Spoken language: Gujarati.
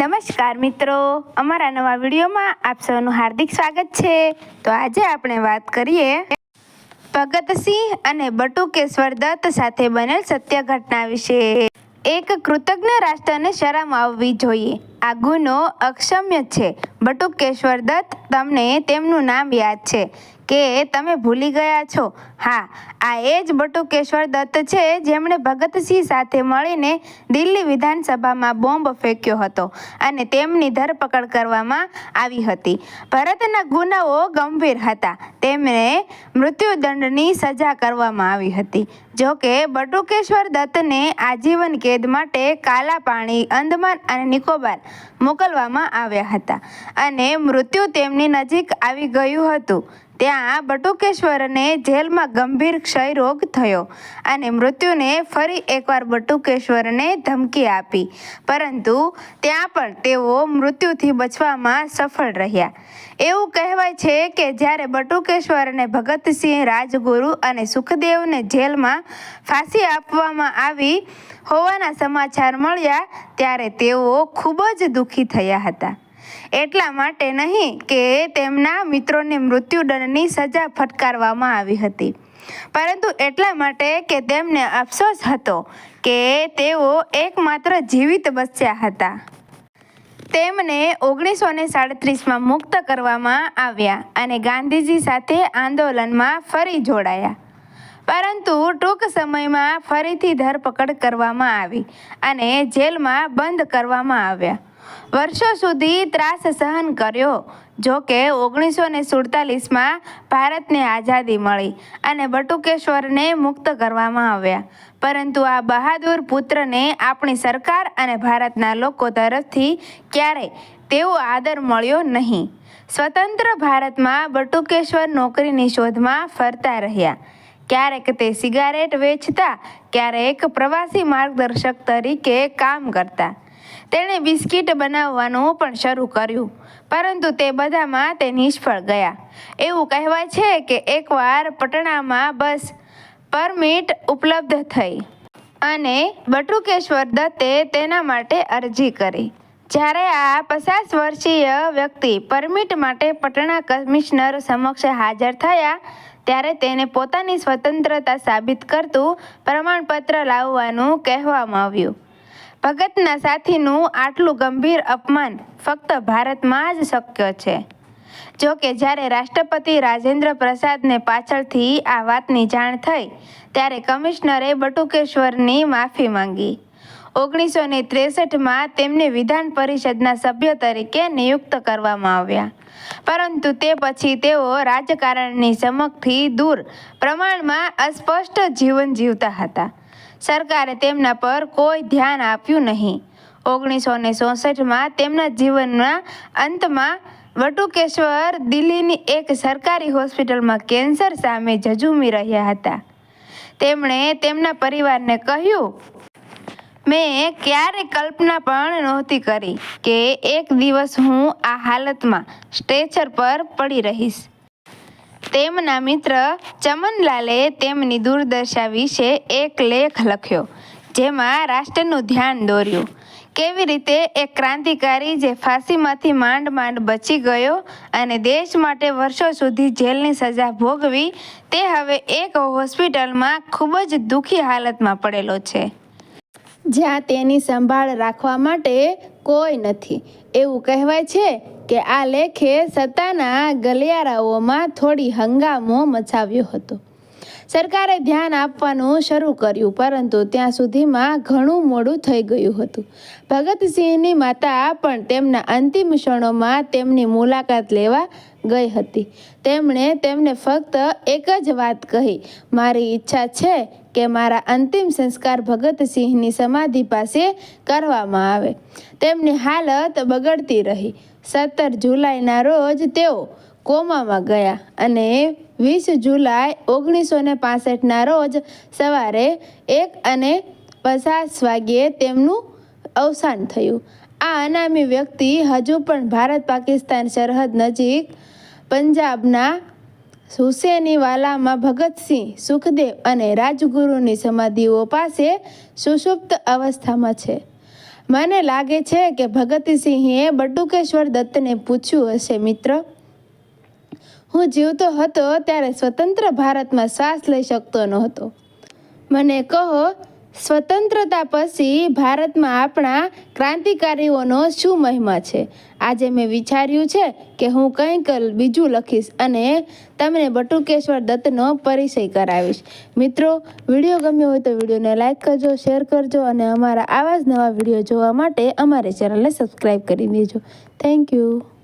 નમસ્કાર મિત્રો. અમારા નવા વિડીયોમાં આપ સૌનું હાર્દિક સ્વાગત છે. તો આજે આપણે વાત કરીએ ભગતસિંહ અને બટુકેશ્વર દત્ત સાથે બનેલ સત્ય ઘટના વિશે. એક કૃતજ્ઞ રાષ્ટ્રને શરમ આવવી જોઈએ. આ ગુનો અક્ષમ્ય છે. બટુકેશ્વર દત્ત, તમને તેમનું નામ યાદ છે કે તમે ભૂલી ગયા છો. હા, આ એ જ બટુકેશ્વર દત્ત છે જેમણે ભગતસિંહ સાથે મળીને દિલ્હી વિધાનસભામાં બોમ્બ ફેંક્યો હતો અને તેમની ધરપકડ કરવામાં આવી હતી. ભરતના ગુનાઓ ગંભીર હતા. તેમને મૃત્યુદંડની સજા કરવામાં આવી હતી. જો કે, બટુકેશ્વર દત્તને આજીવન કેદ માટે કાલા પાણી અંદમાન અને નિકોબાર મોકલવામાં આવ્યા હતા. અને મૃત્યુ તેમની નજીક આવી ગયું હતું. ત્યાં બટુકેશ્વરને જેલમાં ગંભીર ક્ષય રોગ થયો અને મૃત્યુને ફરી એકવાર બટુકેશ્વરને ધમકી આપી. પરંતુ ત્યાં પણ તેઓ મૃત્યુથી બચવામાં સફળ રહ્યા. એવું કહેવાય છે કે જ્યારે બટુકેશ્વરને ભગતસિંહ, રાજગુરુ અને સુખદેવને જેલમાં ફાંસી આપવામાં આવી હોવાના સમાચાર મળ્યા, ત્યારે તેઓ ખૂબ જ દુઃખી થયા હતા. એટલા માટે નહીં કે તેમના મિત્રોને મૃત્યુદંડની સજા ફટકારવામાં આવી હતી. પરંતુ એટલા માટે કે તેમને અફસોસ હતો કે તેઓ એકમાત્ર જીવિત બચ્યા હતા. તેમને ઓગણીસો ને સાડત્રીસમાં મુક્ત કરવામાં આવ્યા અને ગાંધીજી સાથે આંદોલનમાં ફરી જોડાયા. પરંતુ ટૂંક સમયમાં ફરીથી ધરપકડ કરવામાં આવી અને જેલમાં બંધ કરવામાં આવ્યા. વર્ષો સુધી ત્રાસ સહન કર્યો, જો કે ઓગણીસો ને સુડતાલીસમાં ભારતને આઝાદી મળી અને બટુકેશ્વરને મુક્ત કરવામાં આવ્યા. પરંતુ આ બહાદુર પુત્રને આપણી સરકાર અને ભારતના લોકો તરફથી ક્યારેય તેવો આદર મળ્યો નહીં. સ્વતંત્ર ભારતમાં બટુકેશ્વર નોકરીની શોધમાં ફરતા રહ્યા. ક્યારેક તે સિગારેટ વેચતા, ક્યારેક પ્રવાસી માર્ગદર્શક તરીકે કામ કરતા. તેણે બિસ્કિટ બનાવવાનું પણ શરૂ કર્યું, પરંતુ તે બધામાં તે નિષ્ફળ ગયા. એવું કહેવાય છે કે એકવાર પટણામાં બસ પરમિટ ઉપલબ્ધ થઈ અને બટુકેશ્વર દત્તે તેના માટે અરજી કરી. જ્યારે આ પચાસ વર્ષીય વ્યક્તિ પરમિટ માટે પટણા કમિશનર સમક્ષ હાજર થયા, ત્યારે તેને પોતાની સ્વતંત્રતા સાબિત કરતું પ્રમાણપત્ર લાવવાનું કહેવામાં આવ્યું. ભગતના સાથીનું આટલું ગંભીર અપમાન ફક્ત ભારતમાં જ શક્ય છે. જો કે જ્યારે રાષ્ટ્રપતિ રાજેન્દ્ર પ્રસાદને પાછળથી આ વાતની જાણ થઈ, ત્યારે કમિશનરે બટુકેશ્વરની માફી માંગી. ઓગણીસો ને ત્રેસઠમાં તેમને વિધાન પરિષદના સભ્ય તરીકે નિયુક્ત કરવામાં આવ્યા. પરંતુ તે પછી તેઓ રાજકારણની ચમકથી દૂર, પ્રમાણમાં અસ્પષ્ટ જીવન જીવતા હતા. સરકારે તેમના પર કોઈ ધ્યાન આપ્યું નહીં. ઓગણીસો ને ચોસઠમાં તેમના જીવનના અંતમાં વટુકેશ્વર દિલ્હીની એક સરકારી હોસ્પિટલમાં કેન્સર સામે ઝઝૂમી રહ્યા હતા. તેમણે તેમના પરિવારને કહ્યું, મેં ક્યારે કલ્પના પણ નહોતી કરી કે એક દિવસ હું આ હાલતમાં સ્ટ્રેચર પર પડી રહીશ. તેમના મિત્ર ચમનલાલે તેમની દુર્દશા વિશે એક લેખ લખ્યો, જેમાં રાષ્ટ્રનું ધ્યાન દોર્યું. કેવી રીતે એક ક્રાંતિકારી જે ફાંસીમાંથી માંડ માંડ બચી ગયો અને દેશ માટે વર્ષો સુધી જેલની સજા ભોગવી, તે હવે એક હોસ્પિટલમાં ખૂબ જ દુઃખી હાલતમાં પડેલો છે. જ્યાં તેની સંભાળ રાખવા માટે કોઈ નથી. એવું કહેવાય છે કે આ લેખે સત્તાના ગલિયારાઓમાં થોડી હંગામો મચાવ્યો હતો. સરકારે ધ્યાન આપવાનું શરૂ કર્યું, પરંતુ ત્યાં સુધીમાં ઘણું મોડું થઈ ગયું હતું. ભગતસિંહની માતા પણ તેમના અંતિમ ક્ષણોમાં તેમની મુલાકાત લેવા ગઈ હતી. તેમણે તેમને ફક્ત એક જ વાત કહી, મારી ઈચ્છા છે કે મારા અંતિમ સંસ્કાર ભગતસિંહની સમાધિ પાસે કરવામાં આવે. તેમની હાલત બગડતી રહી. સત્તર જુલાઈના રોજ તેઓ કોમામાં ગયા અને વીસ જુલાઈ ઓગણીસો ને પાસઠના રોજ સવારે એક અને પચાસ વાગ્યે તેમનું અવસાન થયું. આ અનામી વ્યક્તિ હજુ પણ ભારત પાકિસ્તાન સરહદ નજીક પંજાબના હુસેનીવાલામાં ભગતસિંહ, સુખદેવ અને રાજગુરુની સમાધિઓ પાસે સુષુપ્ત અવસ્થામાં છે. મને લાગે છે કે ભગતસિંહે બટુકેશ્વર દત્તને પૂછ્યું હશે, મિત્ર હું જીવતો હતો ત્યારે સ્વતંત્ર ભારતમાં શ્વાસ લઈ શકતો નહોતો. મને કહો, સ્વતંત્રતા પછી ભારતમાં આપણા ક્રાંતિકારીઓનો શું મહિમા છે? આજે મેં વિચાર્યું છે કે હું કંઈક બીજું લખીશ અને તમને બટુકેશ્વર દત્તનો પરિચય કરાવીશ. મિત્રો, વીડિયો ગમ્યો હોય તો વિડીયોને લાઈક કરજો, શેર કરજો અને અમારા આવા જ નવા વીડિયો જોવા માટે અમારી ચેનલને સબસ્ક્રાઈબ કરી દેજો. Thank you.